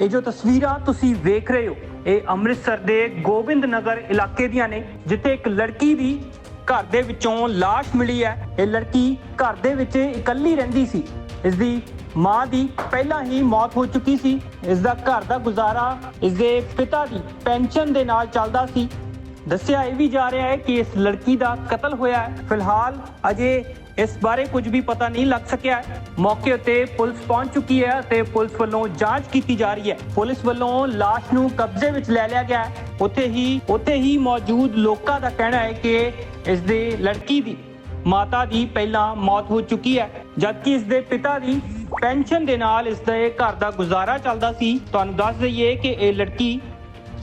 ਇਹ ਜੋ ਤਸਵੀਰਾਂ ਤੁਸੀਂ ਵੇਖ ਰਹੇ ਹੋ, ਇਹ ਅੰਮ੍ਰਿਤਸਰ ਦੇ ਗੋਬਿੰਦ ਨਗਰ ਇਲਾਕੇ ਦੀਆਂ ਨੇ, ਜਿੱਥੇ ਇੱਕ ਲੜਕੀ ਦੀ ਘਰ ਦੇ ਵਿੱਚੋਂ ਲਾਸ਼ ਮਿਲੀ ਹੈ। ਇਹ ਲੜਕੀ ਘਰ ਦੇ ਵਿੱਚ ਇਕੱਲੀ ਰਹਿੰਦੀ ਸੀ। ਇਸ ਦੀ ਮਾਂ ਦੀ ਪਹਿਲਾਂ ਹੀ ਮੌਤ ਹੋ ਚੁੱਕੀ ਸੀ। ਇਸ ਦਾ ਘਰ ਦਾ ਗੁਜ਼ਾਰਾ ਇਸ ਦੇ ਪਿਤਾ ਦੀ ਪੈਨਸ਼ਨ ਦੇ ਨਾਲ ਚੱਲਦਾ ਸੀ। ਦੱਸਿਆ ਇਹ ਵੀ ਜਾ ਰਿਹਾ ਹੈ ਕਿ ਇਸ ਲੜਕੀ ਦਾ ਕਤਲ ਹੋਇਆ ਹੈ। ਫਿਲਹਾਲ ਅਜੇ ਇਸ ਬਾਰੇ ਕੁਝ ਵੀ ਪਤਾ ਨਹੀਂ ਲੱਗ ਸਕਿਆ ਹੈ। ਮੌਕੇ ਉੱਤੇ ਪੁਲਿਸ ਪਹੁੰਚ ਚੁੱਕੀ ਹੈ ਤੇ ਪੁਲਿਸ ਵੱਲੋਂ ਜਾਂਚ ਕੀਤੀ ਜਾ ਰਹੀ ਹੈ। ਪੁਲਿਸ ਵੱਲੋਂ ਲਾਸ਼ ਨੂੰ ਕਬਜ਼ੇ ਵਿੱਚ ਲੈ ਲਿਆ ਗਿਆ ਹੈ। ਉੱਥੇ ਹੀ ਉੱਥੇ ਹੀ ਮੌਜੂਦ ਲੋਕਾਂ ਦਾ ਕਹਿਣਾ ਹੈ ਕਿ ਇਸ ਦੇ ਲੜਕੀ ਦੀ ਮਾਤਾ ਦੀ ਪਹਿਲਾਂ ਮੌਤ ਹੋ ਚੁੱਕੀ ਹੈ। ਜਦਕਿ ਇਸ ਦੇ ਪਿਤਾ ਦੀ ਪੈਨਸ਼ਨ ਦੇ ਨਾਲ ਇਸ ਦੇ ਘਰ ਦਾ ਗੁਜ਼ਾਰਾ ਚੱਲਦਾ ਸੀ। ਤੁਹਾਨੂੰ ਦੱਸ ਦਈਏ ਕਿ ਇਹ ਲੜਕੀ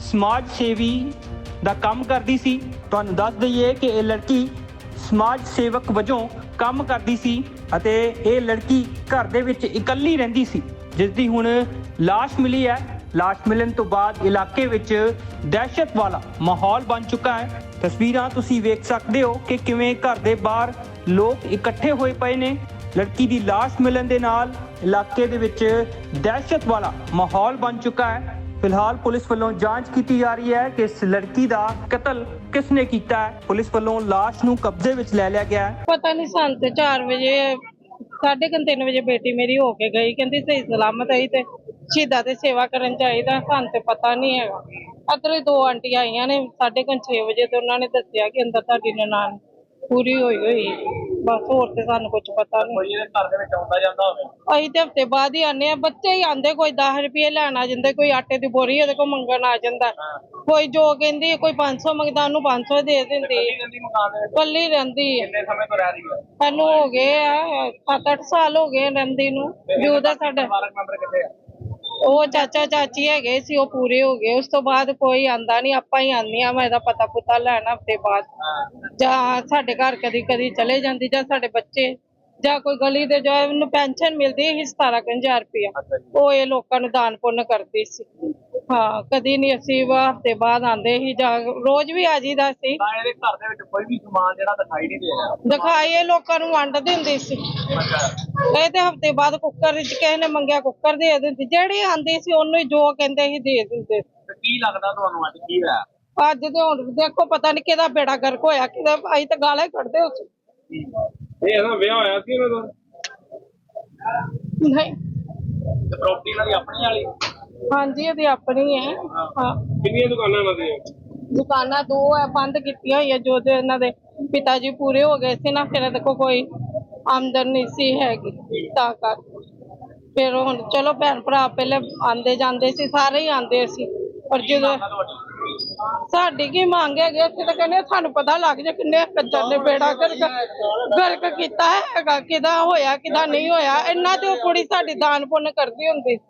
ਸਮਾਜ ਸੇਵੀ ਦਾ ਕੰਮ ਕਰਦੀ ਸੀ। ਤੁਹਾਨੂੰ ਦੱਸ ਦਈਏ ਕਿ ਇਹ ਲੜਕੀ ਸਮਾਜ ਸੇਵਕ ਵਜੋਂ ਕੰਮ ਕਰਦੀ ਸੀ ਅਤੇ ਇਹ ਲੜਕੀ ਘਰ ਦੇ ਵਿੱਚ ਇਕੱਲੀ ਰਹਿੰਦੀ ਸੀ ਜਿਸ ਦੀ ਹੁਣ ਲਾਸ਼ ਮਿਲੀ ਹੈ। ਲਾਸ਼ ਮਿਲਣ ਤੋਂ ਬਾਅਦ ਇਲਾਕੇ ਵਿੱਚ ਦਹਿਸ਼ਤ ਵਾਲਾ ਮਾਹੌਲ ਬਣ ਚੁੱਕਾ ਹੈ। ਤਸਵੀਰਾਂ ਤੁਸੀਂ ਵੇਖ ਸਕਦੇ ਹੋ ਕਿ ਕਿਵੇਂ ਘਰ ਦੇ ਬਾਹਰ ਲੋਕ ਇਕੱਠੇ ਹੋਏ ਪਏ ਨੇ। ਲੜਕੀ ਦੀ ਲਾਸ਼ ਮਿਲਣ ਦੇ ਨਾਲ ਇਲਾਕੇ ਦੇ ਵਿੱਚ ਦਹਿਸ਼ਤ ਵਾਲਾ ਮਾਹੌਲ ਬਣ ਚੁੱਕਾ ਹੈ। ਫਿਲਹਾਲ ਪੁਲਿਸ ਵੱਲੋਂ ਜਾਂਚ ਕੀਤੀ ਜਾ ਰਹੀ ਹੈ ਕਿ ਇਸ ਲੜਕੀ ਦਾ ਕਤਲ ਕਿਸ ਨੇ ਕੀਤਾ ਹੈ। ਪੁਲਿਸ ਵੱਲੋਂ ਲਾਸ਼ ਨੂੰ ਕਬਜ਼ੇ ਵਿੱਚ ਲੈ ਲਿਆ ਗਿਆ ਹੈ। ਪਤਾ ਨਹੀਂ ਸਾਨੂੰ ਤੇ 4 ਵਜੇ, ਸਾਢੇ ਕੁ ਤਿੰਨ ਵਜੇ ਬੇਟੀ ਮੇਰੀ ਹੋ ਕੇ ਗਈ। ਕਹਿੰਦੀ ਸਹੀ ਸਲਾਮਤ ਆਈ ਤੇ ਸ਼ਹੀਦਾਂ ਦੀ ਸੇਵਾ ਕਰਨ ਚਾਹੀਦਾ, ਸਾਨੂੰ ਤੇ ਪਤਾ ਨਹੀਂ ਹੈਗਾ। ਅਦਰੇ ਦੋ ਆਂਟੀ ਆਈਆਂ ਨੇ, ਸਾਢੇ ਕੁ ਛੇ ਵਜੇ ਤੇ ਉਹਨਾਂ ਨੇ ਦੱਸਿਆ ਕਿ ਅੰਦਰ ਤੁਹਾਡੀ ਨਨਾਣ ਪੂਰੀ ਹੋਈ ਹੋਈ। ਬਸ ਹੋਰ ਤੇ ਸਾਨੂੰ ਕੁਝ ਪਤਾ ਨਹੀਂ ਕੋਈ ਇਹਦੇ ਘਰ ਦੇ ਵਿੱਚ ਆਉਂਦਾ ਜਾਂਦਾ ਹੋਵੇ। ਅਸੀਂ ਤੇ ਹਫ਼ਤੇ ਬਾਅਦ ਹੀ ਆਨੇ ਆ ਬੱਚੇ ਹੀ ਆਂਦੇ ਕੋਈ 10 ਰੁਪਏ ਲੈਣ ਆ ਜਾਂਦੇ ਕੋਈ ਆਟੇ ਦੀ ਬੋਰੀ ਉਹਦੇ ਕੋਲ ਮੰਗਣ ਆ ਜਾਂਦਾ। ਕੋਈ ਜੋ ਕਹਿੰਦੀ ਕੋਈ 500 ਮੰਗਦਾ ਉਹਨੂੰ 500 ਦੇ ਦਿੰਦੀ। ਕੀ ਕਹਿੰਦੀ ਮਕਾਨ ਦੇ। ਵਿੱਚ ਕੱਲੀ ਰਹਿੰਦੀ ਹੈ ਕਿੰਨੇ ਸਮੇਂ ਤੋਂ ਰਹਿ ਰਹੀ ਹੈ ਸਾਨੂੰ ਹੋ ਗਏ ਆ 7-8 ਸਾਲ ਹੋ ਗਏ ਰਹਿੰਦੀ ਨੂੰ। ਵੀ ਉਹਦਾ ਸਾਡਾ ਪਰਿਵਾਰਕ ਮੈਂਬਰ ਕਿੱਥੇ ਆ? ਉਹ ਚਾਚਾ ਚਾਚੀ ਹੈਗੇ ਸੀ ਉਹ ਪੂਰੇ ਹੋ ਗਏ। ਉਸ ਤੋਂ ਬਾਅਦ ਕੋਈ ਆਂਦਾ ਨਹੀਂ ਆਪਾਂ ਹੀ ਆਉਂਦੀਆਂ ਮੈਂ ਇਹਦਾ ਪਤਾ ਪੁੱਤਾ ਲੈਣ ਹਫ਼ਤੇ ਬਾਅਦ। ਜਾਂ ਸਾਡੇ ਘਰ ਕਦੀ ਕਦੀ ਚਲੇ ਜਾਂਦੀ ਜਾਂ ਸਾਡੇ ਬੱਚੇ ਜਾਂ ਕੋਈ ਗਲੀ ਦੇ ਜੋ ਉਹਨੂੰ ਪੈਨਸ਼ਨ ਮਿਲਦੀ ਸੀ 17000 ਰੁਪਇਆ। ਅੱਛਾ ਜੀ। ਉਹ ਇਹ ਲੋਕਾਂ ਨੂੰ ਦਾਨ ਪੁੰਨ ਕਰਦੀ ਸੀ। ਹਾਂ ਕਦੀ ਨਹੀਂ ਅਸੀਂ ਹਫ਼ਤੇ ਬਾਅਦ ਆਂਦੇ ਸੀ ਜਾਂ ਰੋਜ਼ ਵੀ ਆ ਜੀਦਾ ਸੀ। ਤਾਂ ਇਹਦੇ ਘਰ ਦੇ ਵਿੱਚ ਕੋਈ ਵੀ ਸਮਾਨ ਜਿਹੜਾ ਦਿਖਾਈ ਨਹੀਂ ਦੇ ਰਿਹਾ। ਲੋਕਾਂ ਨੂੰ ਵੰਡ ਦਿੰਦੀ ਸੀ। ਇਹ ਤੇ ਹਫ਼ਤੇ ਬਾਅਦ ਕੁੱਕਰ ਵਿੱਚ ਕਿਸੇ ਨੇ ਮੰਗਿਆ ਕੁੱਕਰ ਦੇ ਦਿੰਦੀ। ਜਿਹੜੀ ਆਂਦੀ ਸੀ ਉਹਨੂੰ ਹੀ ਜੋ ਕਹਿੰਦੇ ਸੀ ਦੇ ਦਿੰਦੇ। ਤੇ ਕੀ ਲੱਗਦਾ ਤੁਹਾਨੂੰ ਅੱਜ ਕੀ ਹੋਇਆ? ਅੱਜ ਤੇ ਹੁਣ ਦੇਖੋ ਪਤਾ ਨਹੀਂ ਕਿਹਦਾ ਬੇੜਾ ਗਰਕ ਹੋਇਆ ਕਿਹਦਾ ਅਸੀਂ ਤਾਂ ਗਾਲਾਂ ਹੀ ਕੱਢਦੇ ਉਸ ਇਹ ਇਹਦਾ ਵਿਆਹ ਹੋਇਆ ਸੀ ਇਹਨਾਂ ਦਾ ਨਹੀਂ। ਤੇ ਪ੍ਰਾਪਰਟੀ ਇਹਨਾਂ ਦੀ ਆਪਣੀ ਵਾਲੀ? ਹਾਂਜੀ ਇਹਦੀ ਆਪਣੀ ਹੈ। ਹਾਂ। ਕਿੰਨੀਆਂ ਦੁਕਾਨਾਂ ਇਹਨਾਂ ਦੀਆਂ? ਦੁਕਾਨਾਂ ਦੋ ਹੈ ਬੰਦ ਕੀਤੀਆਂ ਹੋਈਆਂ ਜੋ ਤੇ ਇਹਨਾਂ ਦੇ ਪਿਤਾ ਜੀ ਪੂਰੇ ਹੋ ਗਏ ਸੀ ਨਾ ਫਿਰ ਕੋਲ ਕੋਈ ਆਮਦਨ ਨਹੀਂ ਸੀ ਹੈਗੀ ਤਾਂ ਕਰ। ਫਿਰ ਹੁਣ ਚਲੋ ਭੈਣ ਭਰਾ ਪਹਿਲੇ ਆਂਦੇ ਜਾਂਦੇ ਸੀ ਸਾਰੇ ਹੀ ਆਂਦੇ ਸੀ। ਪਰ ਜਦੋਂ ਸਾਡੀ ਕੀ ਮੰਗ ਹੈਗੀ ਅਸੀਂ ਤਾਂ ਕਹਿੰਦੇ ਸਾਨੂੰ ਪਤਾ ਲੱਗ ਜਾ ਕਿੰਨੇ ਕੱਜਰ ਨੇ ਬੇੜਾ ਕਰ ਗਰਕ ਕੀਤਾ ਹੈਗਾ ਕਿਦਾ ਹੋਇਆ ਕਿਦਾ ਨਹੀਂ ਹੋਇਆ। ਇੰਨਾ ਤੇ ਉਹ ਕੁੜੀ ਸਾਡੀ ਦਾਨ ਪੁੰਨ ਕਰਦੀ ਹੁੰਦੀ।